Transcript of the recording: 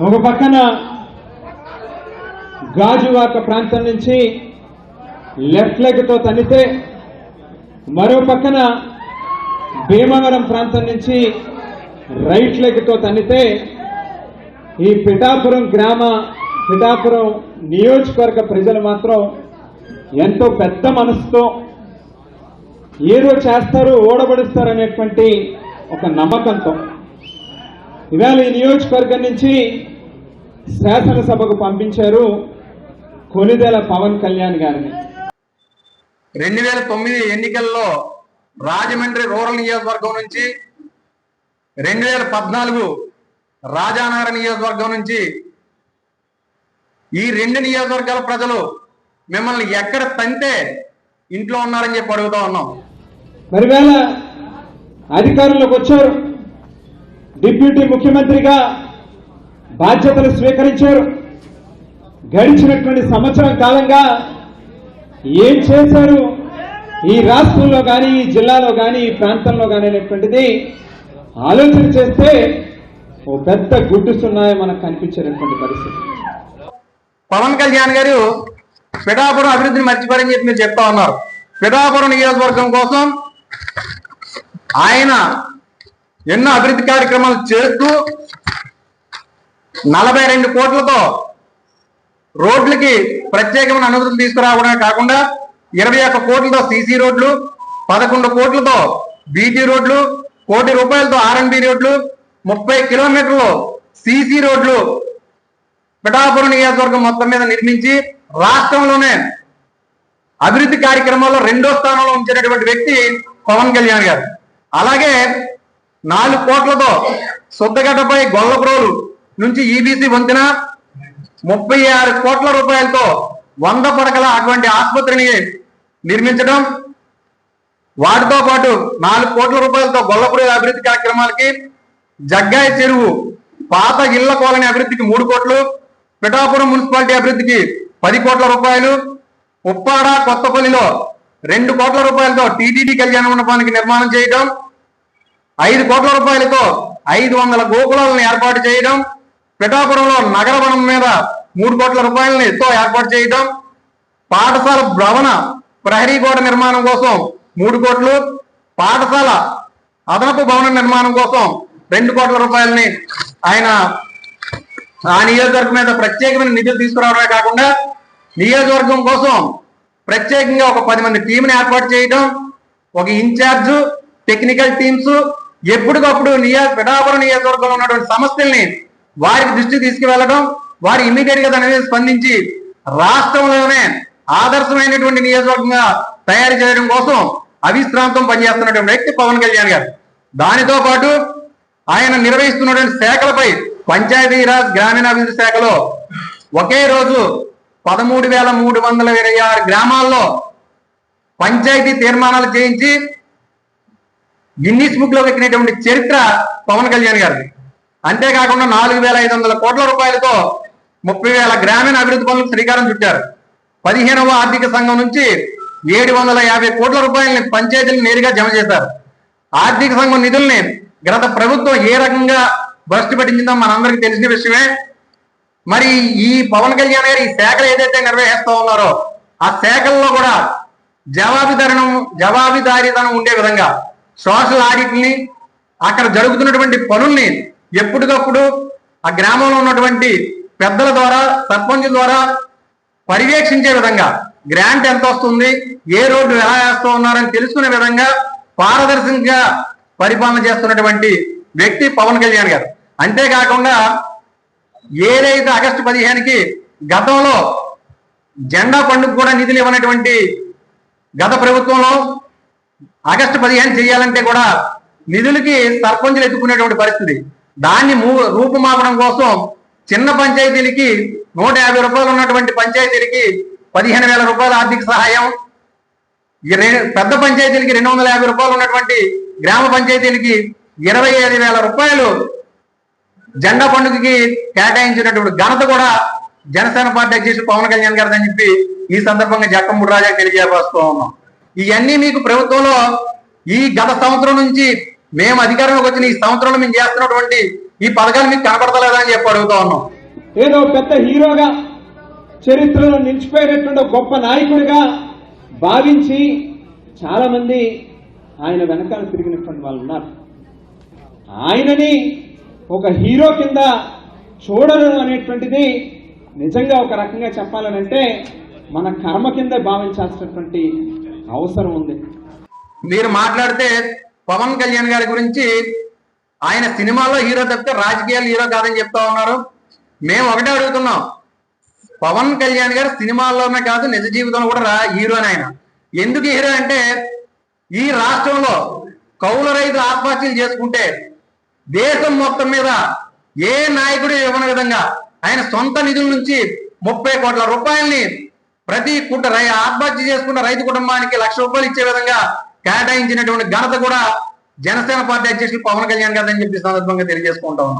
ఒక పక్కన గాజువాక ప్రాంతం నుంచి లెఫ్ట్ లెగ్తో తనితే మరో పక్కన భీమవరం ప్రాంతం నుంచి రైట్ లెగ్తో తన్నితే ఈ పిఠాపురం గ్రామ పిఠాపురం నియోజకవర్గ ప్రజలు మాత్రం ఎంతో పెద్ద మనసుతో ఏదో చేస్తారు ఓడబడిస్తారు అనేటువంటి ఒక నమ్మకంతో. ఇవాళ ఈ నియోజకవర్గం నుంచి శాసనసభకు పంపించారు కొనిదెల పవన్ కళ్యాణ్ గారిని. రెండు వేల తొమ్మిది ఎన్నికల్లో రాజమండ్రి రూరల్ నియోజకవర్గం నుంచి రెండు వేల పద్నాలుగు రాజానగర నియోజకవర్గం నుంచి ఈ రెండు నియోజకవర్గాల ప్రజలు మిమ్మల్ని ఎక్కడ తంతే ఇంట్లో ఉన్నారని చెప్పి అడుగుతా ఉన్నాం. మరి వేళ అధికారంలోకి వచ్చారు. డిప్యూటీ ముఖ్యమంత్రిగా బాధ్యతలు స్వీకరించారు. గడిచినటువంటి సంవత్సరం కాలంగా ఏం చేశారు? ఈ రాష్ట్రంలో కానీ ఈ జిల్లాలో కానీ ఈ ప్రాంతంలో కానీ అనేటువంటిది ఆలోచన చేస్తే ఓ పెద్ద గుడ్డు మనకు కనిపించేటటువంటి పరిస్థితి. పవన్ కళ్యాణ్ గారు పిఠాపురం అభివృద్ధిని మర్చిపోయారని చెప్పి మీరు చెప్తా ఉన్నారు. పిఠాపురం నియోజకవర్గం కోసం ఆయన ఎన్నో అభివృద్ధి కార్యక్రమాలు చేస్తూ నలభై రెండు కోట్లతో రోడ్లకి ప్రత్యేకమైన అనుమతులు తీసుకురావడమే కాకుండా ఇరవై ఒక్క కోట్లతో సీసీ రోడ్లు పదకొండు కోట్లతో బీటీ రోడ్లు కోటి రూపాయలతో ఆర్ఎన్బి రోడ్లు ముప్పై కిలోమీటర్లు సీసీ రోడ్లు పిఠాపురం నియోజకవర్గం మొత్తం మీద నిర్మించి రాష్ట్రంలోనే అభివృద్ధి కార్యక్రమాల్లో రెండో స్థానంలో ఉంచినటువంటి వ్యక్తి పవన్ కళ్యాణ్ గారు. అలాగే నాలుగు కోట్లతో సొద్దగడ్డపై గొల్లప్రోలు నుంచి ఈబీసీ వంతెన ముప్పై ఆరు కోట్ల రూపాయలతో వంద పడకల అటువంటి ఆసుపత్రిని నిర్మించడం వాటితో పాటు నాలుగు కోట్ల రూపాయలతో గొల్లపురి అభివృద్ధి కార్యక్రమాలకి జగ్గాయి చెరువు పాత ఇళ్ళ కాలనీ అభివృద్ధికి మూడు కోట్లు పిఠాపురం మున్సిపాలిటీ అభివృద్ధికి పది కోట్ల రూపాయలు ఉప్పాడ కొత్తపల్లిలో రెండు కోట్ల రూపాయలతో టీటీడీ కళ్యాణ మండపానికి నిర్మాణం చేయడం ఐదు కోట్ల రూపాయలతో ఐదు వందల గోకులాలను ఏర్పాటు చేయడం పిఠాపురంలో నగర వనం మీద మూడు కోట్ల రూపాయలని రూపాయలతో ఏర్పాటు చేయటం పాఠశాల భవన ప్రహరీ గోడ నిర్మాణం కోసం మూడు కోట్లు పాఠశాల అదనపు భవన నిర్మాణం కోసం రెండు కోట్ల రూపాయలని ఆయన ఆ నియోజకవర్గం మీద ప్రత్యేకమైన నిధులు తీసుకురావడమే కాకుండా నియోజకవర్గం కోసం ప్రత్యేకంగా ఒక పది మంది టీంని ఏర్పాటు చేయడం ఒక ఇన్ఛార్జ్ టెక్నికల్ టీమ్స్ ఎప్పటికప్పుడు నియో పిఠాపురం నియోజకవర్గంలో ఉన్నటువంటి సమస్యల్ని వారికి దృష్టి తీసుకువెళ్ళడం వారు ఇమీడియట్గా దాని మీద స్పందించి రాష్ట్రంలోనే ఆదర్శమైనటువంటి నియోజకవర్గంగా తయారు చేయడం కోసం అవిశ్రాంతం పనిచేస్తున్నటువంటి వ్యక్తి పవన్ కళ్యాణ్ గారు. దానితో పాటు ఆయన నిర్వహిస్తున్నటువంటి శాఖలపై పంచాయతీరాజ్ గ్రామీణాభివృద్ధి శాఖలో ఒకే రోజు పదమూడు వేల మూడు వందల ఇరవై ఆరు గ్రామాల్లో పంచాయతీ తీర్మానాలు చేయించి గిన్నీస్ బుక్లో ఎక్కినటువంటి చరిత్ర పవన్ కళ్యాణ్ గారిది. అంతేకాకుండా నాలుగు వేల ఐదు వందల కోట్ల రూపాయలతో ముప్పై వేల గ్రామీణ అభివృద్ధి పనులకు శ్రీకారం చుట్టారు. పదిహేనవ ఆర్థిక సంఘం నుంచి ఏడు వందల యాభై కోట్ల రూపాయలని పంచాయతీలు నేరుగా జమ చేశారు. ఆర్థిక సంఘం నిధుల్ని గత ప్రభుత్వం ఏ రకంగా భ్రష్టు పట్టించిందో మనందరికీ తెలిసిన విషయమే. మరి ఈ పవన్ కళ్యాణ్ గారు ఈ శాఖలు ఏదైతే నిర్వహిస్తూ ఉన్నారో ఆ శాఖల్లో కూడా జవాబుదారణం జవాబుదారీతనం ఉండే విధంగా సోషల్ ఆడిట్ని అక్కడ జరుగుతున్నటువంటి పనుల్ని ఎప్పటికప్పుడు ఆ గ్రామంలో ఉన్నటువంటి పెద్దల ద్వారా సర్పంచ్ ద్వారా పర్యవేక్షించే విధంగా గ్రాంట్ ఎంత వస్తుంది ఏ రోడ్డు ఎలా వేస్తూ ఉన్నారని తెలుసుకునే విధంగా పారదర్శకంగా పరిపాలన చేస్తున్నటువంటి వ్యక్తి పవన్ కళ్యాణ్ గారు. అంతేకాకుండా ఏదైతే ఆగస్టు పదిహేనుకి గతంలో జెండా పండుగ కూడా నిధులు ఇవ్వనటువంటి గత ప్రభుత్వంలో ఆగస్టు పదిహేను చేయాలంటే కూడా నిధులకి సర్పంచులు ఎత్తుకునేటువంటి పరిస్థితి. దాన్ని మూ- రూపుమాపడం కోసం చిన్న పంచాయతీలకి నూట యాభై రూపాయలు ఉన్నటువంటి పంచాయతీలకి పదిహేను వేల రూపాయల ఆర్థిక సహాయం పెద్ద పంచాయతీలకి రెండు వందల యాభై రూపాయలు ఉన్నటువంటి గ్రామ పంచాయతీలకి ఇరవై ఐదు వేల రూపాయలు జెండా పండుగకి కేటాయించినటువంటి ఘనత కూడా జనసేన పార్టీ అధ్యక్షుడు పవన్ కళ్యాణ్ గారు అని చెప్పి ఈ సందర్భంగా జక్కమ్మూడి రాజా తెలియజేస్తూ ఉన్నాం ఇవన్నీ మీకు ప్రభుత్వంలో ఈ గత సంవత్సరం నుంచి మేము అధికారంలోకి వచ్చిన ఈ సంవత్సరంలో మేము చేస్తున్నటువంటి ఈ పథకాలు మీకు కనపడతలేదా అని చెప్పి అడుగుతా ఉన్నాం. ఏదో పెద్ద హీరోగా చరిత్రలో నిలిచిపోయినటువంటి గొప్ప నాయకుడిగా భావించి చాలా మంది ఆయన వెనకాల తిరిగినటువంటి వాళ్ళు ఉన్నారు. ఆయనని ఒక హీరో కింద చూడడం అనేటువంటిది నిజంగా ఒక రకంగా చెప్పాలనంటే మన కర్మ కింద భావించాల్సినటువంటి అవసరం ఉంది. మీరు మాట్లాడితే పవన్ కళ్యాణ్ గారి గురించి ఆయన సినిమాల్లో హీరో తప్పితే రాజకీయాలు హీరో కాదని చెప్తా ఉన్నారు. మేము ఒకటే అడుగుతున్నాం. పవన్ కళ్యాణ్ గారు సినిమాల్లోనే కాదు నిజ జీవితంలో కూడా రా హీరోని ఆయన. ఎందుకు హీరో అంటే ఈ రాష్ట్రంలో కౌలు రైతులు ఆత్మహత్యలు చేసుకుంటే దేశం మొత్తం మీద ఏ నాయకుడు ఇవ్వని విధంగా ఆయన సొంత నిధుల నుంచి ముప్పై కోట్ల రూపాయల్ని ప్రతి కుట రై- ఆత్మహత్య చేసుకున్న రైతు కుటుంబానికి లక్ష రూపాయలు ఇచ్చే విధంగా కేటాయించినటువంటి ఘనత కూడా జనసేన పార్టీ అధ్యక్షులు పవన్ కళ్యాణ్ గారు అని చెప్పి సందర్భంగా తెలియజేసుకుంటా ఉన్నాం.